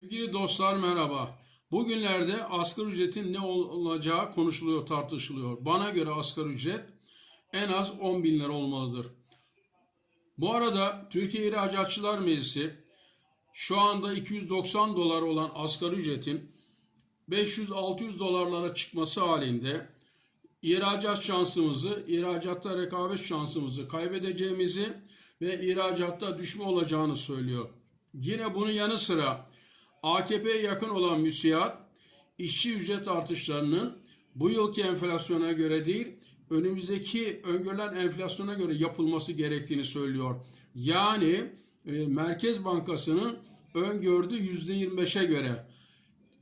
Sevgili dostlar merhaba. Bugünlerde asgari ücretin ne olacağı konuşuluyor, tartışılıyor. Bana göre asgari ücret en az 10 bin lira olmalıdır. Bu arada Türkiye İhracatçılar Meclisi şu anda 290 dolar olan asgari ücretin 500-600 dolarlara çıkması halinde ihracat şansımızı, ihracatta rekabet şansımızı kaybedeceğimizi ve ihracatta düşme olacağını söylüyor. Yine bunun yanı sıra AKP'ye yakın olan müsiat işçi ücret artışlarının bu yılki enflasyona göre değil önümüzdeki öngörülen enflasyona göre yapılması gerektiğini söylüyor. Yani e, Merkez Bankası'nın öngördüğü %25'e göre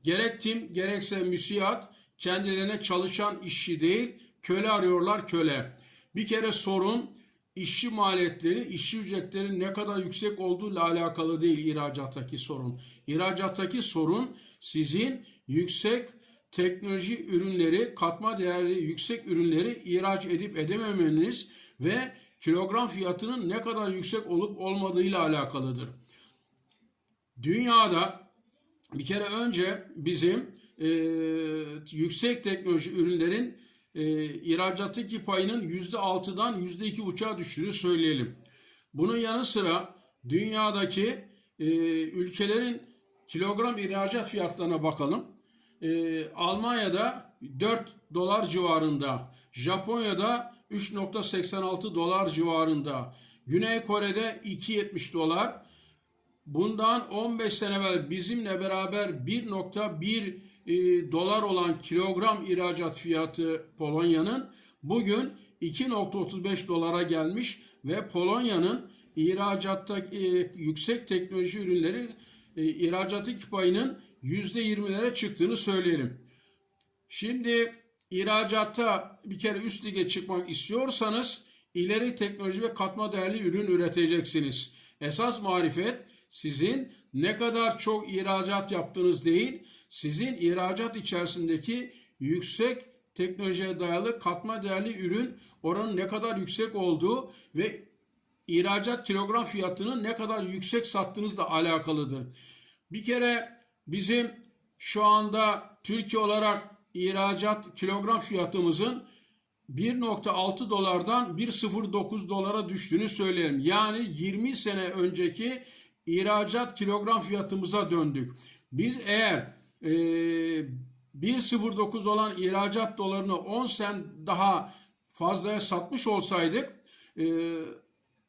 gerek tim gerekse müsiat kendilerine çalışan işçi değil köle arıyorlar köle. Bir kere sorun işçi maliyetleri, işçi ücretlerinin ne kadar yüksek olduğuyla alakalı değil ihracattaki sorun. İhracattaki sorun sizin yüksek teknoloji ürünleri, katma değerli yüksek ürünleri ihraç edip edememeniz ve kilogram fiyatının ne kadar yüksek olup olmadığıyla alakalıdır. Dünyada bir kere önce bizim e, yüksek teknoloji ürünlerin e, ihracattaki payının %6'dan %2,5'a düştüğünü söyleyelim. Bunun yanı sıra dünyadaki e, ülkelerin kilogram ihracat fiyatlarına bakalım. E, Almanya'da 4 dolar civarında, Japonya'da 3.86 dolar civarında, Güney Kore'de 2.70 dolar, Bundan 15 sene evvel bizimle beraber 1.1 e, dolar olan kilogram ihracat fiyatı Polonya'nın bugün 2.35 dolara gelmiş ve Polonya'nın ihracatta e, yüksek teknoloji ürünleri e, ihracattaki payının %20'lere çıktığını söyleyelim. Şimdi ihracatta bir kere üst lige çıkmak istiyorsanız ileri teknoloji ve katma değerli ürün üreteceksiniz. Esas marifet sizin ne kadar çok ihracat yaptığınız değil, sizin ihracat içerisindeki yüksek teknolojiye dayalı katma değerli ürün oranın ne kadar yüksek olduğu ve ihracat kilogram fiyatının ne kadar yüksek sattığınızla alakalıdır. Bir kere bizim şu anda Türkiye olarak ihracat kilogram fiyatımızın 1.6 dolardan 1.09 dolara düştüğünü söyleyelim. Yani 20 sene önceki ihracat kilogram fiyatımıza döndük. Biz eğer e, 1.09 olan ihracat dolarını 10 sen daha fazlaya satmış olsaydık e,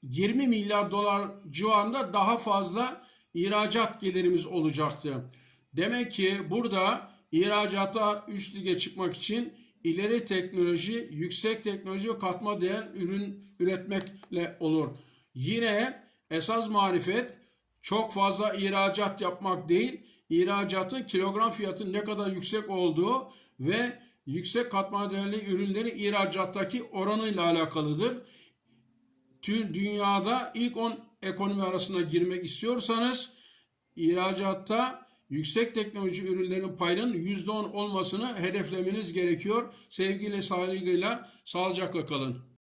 20 milyar dolar civarında daha fazla ihracat gelirimiz olacaktı. Demek ki burada ihracata üst lige çıkmak için ileri teknoloji, yüksek teknoloji ve katma değer ürün üretmekle olur. Yine esas marifet çok fazla ihracat yapmak değil, ihracatın kilogram fiyatının ne kadar yüksek olduğu ve yüksek katma değerli ürünlerin ihracattaki oranıyla alakalıdır. Tüm dünyada ilk 10 ekonomi arasına girmek istiyorsanız ihracatta yüksek teknoloji ürünlerin payının %10 olmasını hedeflemeniz gerekiyor. Sevgiyle saygıyla sağlıcakla kalın.